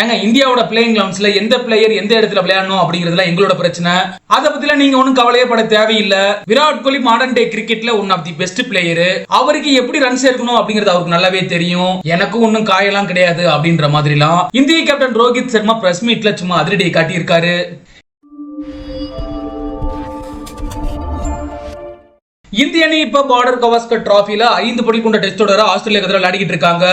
ஏங்க இந்தியாவோட பிளேயிங் லெவன்ஸ்ல எந்த பிளேயர் எந்த இடத்துல விளையாடணும் அப்படிங்கறதுல எங்களோட பிரச்சனை. அதை பத்தில நீங்க ஒண்ணும் கவலையே பட தேவையில்லை. விராட் கோலி மாடர்ன் டே கிரிக்கெட்ல one of the best player அவருக்கு எப்படி ரன் சேர்க்கணும் அப்படிங்கறது அவருக்கு நல்லாவே தெரியும். எனக்கும் ஒன்னும் காயெல்லாம் கிடையாது அப்படின்ற மாதிரிலாம். இந்திய கேப்டன் ரோஹித் சர்மா பிரஸ் மீட்ல சும்மா அதிரடியை காட்டியிருக்காரு. இந்திய அணி இப்ப பார்டர் கவாஸ்கர் டிராஃபில ஐந்து போட்டி கொண்ட டெஸ்ட் தொடர ஆஸ்திரேலியா எதிராக விளையாடிட்டு இருக்காங்க.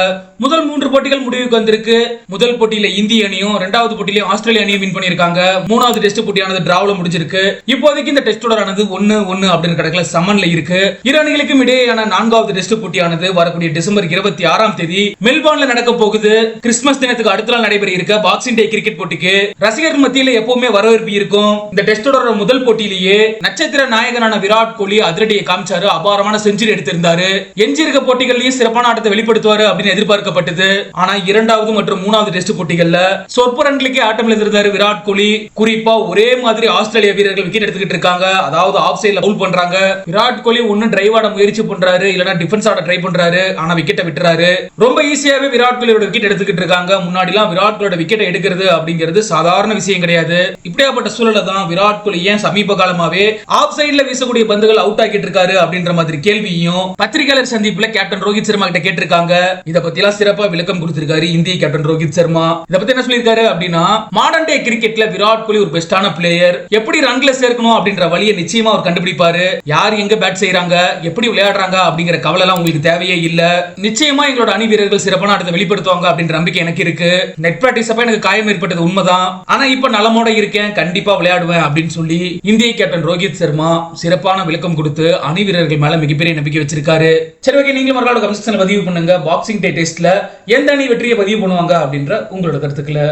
முதல் மூன்று போட்டிகள் முடிவுக்கு வந்திருக்கு. முதல் போட்டியில இந்திய அணியும் இரண்டாவது போட்டியிலும் ஆஸ்திரேலிய அணியும் வின் பண்ணிருக்காங்க மூணாவது டெஸ்ட் போட்டியானது டிராவ்ல முடிஞ்சிருக்கு. இப்போதைக்கு இந்த டெஸ்ட் தொடரானது ஒன்னு ஒன்னு அப்படின்னு கணக்குல சமன்ல இருக்கு. இரு அணிகளுக்கும் இடையேயான நான்காவது டெஸ்ட் போட்டியானது வரக்கூடிய டிசம்பர் இருபத்தி ஆறாம் தேதி மெல்போர்ன்ல நடக்க போகுது. கிறிஸ்துமஸ் தினத்துக்கு அடுத்த நாள் நடைபெற இருக்க பாக்ஸிங் டே கிரிக்கெட் போட்டிக்கு. ரசிகர்கள் மத்தியில எப்பவுமே வரவேற்பு இருக்கும். இந்த டெஸ்ட் தொடர முதல் போட்டியிலேயே நட்சத்திர நாயகனான விராட் கோலி அதிரடியை காமிச்சாரு. அபாரமான செஞ்சுரி எடுத்திருந்தாரு. எஞ்சியிருக்க போட்டிகள்லயும் சிறப்பான ஆட்டத்தை வெளிப்படுத்துவாரு அப்படின்னு எதிர்பார்க்கப்பட்டது. ஆனா இரண்டாவது மற்றும் மூணாவது டெஸ்ட் போட்டிகள்ல சொற்ப ரன்களுக்கே ஆட்டம் இழந்திருந்தாரு விராட் கோலி. குறிப்பா ஒரே மாதிரி ஆஸ்திரேலிய வீரர்கள் விக்கெட் எடுத்துக்கிட்டு இருக்காங்க. அதாவது ஆஃப் சைட்ல பவுல் பண்றாங்க. விராட் கோலி ஒன்னு டிரைவ் ஆட முயற்சி பண்றாரு. இல்லனா டிஃபென்ஸ் ஆட ட்ரை பண்றாரு. ஆனா விக்கெட்டை விட்டுறாரு. ரொம்ப ஈஸியாவே விராட் கோலியோட விக்கெட் எடுத்துக்கிட்டு இருக்காங்க. முன்னாடி எல்லாம் விராட் கோலியோட விக்கெட்டை எடுக்கிறது அப்படிங்கிறது சாதாரண விஷயம் கிடையாது. இப்படியாப்பட்ட சூழல தான் விராட் கோலி ஏன் சமீப காலமாவே ஆஃப் சைட்ல வீசக்கூடிய பந்துகள் அவுட் ஆக்கிட்டு இருக்காரு அப்படின்ற மாதிரி கேள்வியும் பத்திரிகையாளர் சந்திப்புல கேப்டன் ரோஹித் சர்மா கிட்ட கேட்டிருக்காங்க. இத பத்தி எல்லாம் சிறப்பா விளக்கம் கொடுத்திருக்காரு இந்திய கேப்டன் ரோஹித் சர்மா. இத பத்தி என்ன சொல்லியிருக்காரு அப்படின்னா மாடர்ன் டே கிரிக்கெட்ல விராட் கோலி ஒரு பெஸ்டான பிளேயர் எப்படி ரன்ல சேர்க்கணும் அப்படின்ற வழியை நிச்சயமா அவர் கண்டுபிடிப்பாரு. யார் எங்க பேட் செய்யறாங்க எப்படி விளையாடுறாங்க அப்படிங்கிற கவலை எல்லாம் உங்களுக்கு தேவையே இல்ல. நிச்சயமா எங்களோட அணி வீரர்கள் சிறப்பான ஆட்டத்தை வெளிப்படுத்துவாங்க அப்படின்ற நம்பிக்கை எனக்கு இருக்கு. நெட் பிராக்டிஸ் அப்ப எனக்கு காயம் ஏற்பட்டது உண்மைதான். ஆனா இப்ப நலமோட இருக்கேன் கண்டிப்பா விளையாடுவேன் அப்படின்னு சொல்லி இந்திய கேப்டன் ரோஹித் சர்மா சிறப்பான விளக்கம் கொடுத்து அணி வீரர்கள் மேல மிகப்பெரிய நம்பிக்கை வச்சிருக்காரு. சரி ஓகே நீங்களும் மறுநாள் கமெண்ட் செக்ஷன்ல பதிவு பண்ணுங்க. பாக்ஸிங் டே டெஸ்ட்ல எந்த அணி வெற்றியை பதிவு பண்ணுவாங்க அப்படின்ற உங்களோட கருத்துக்களை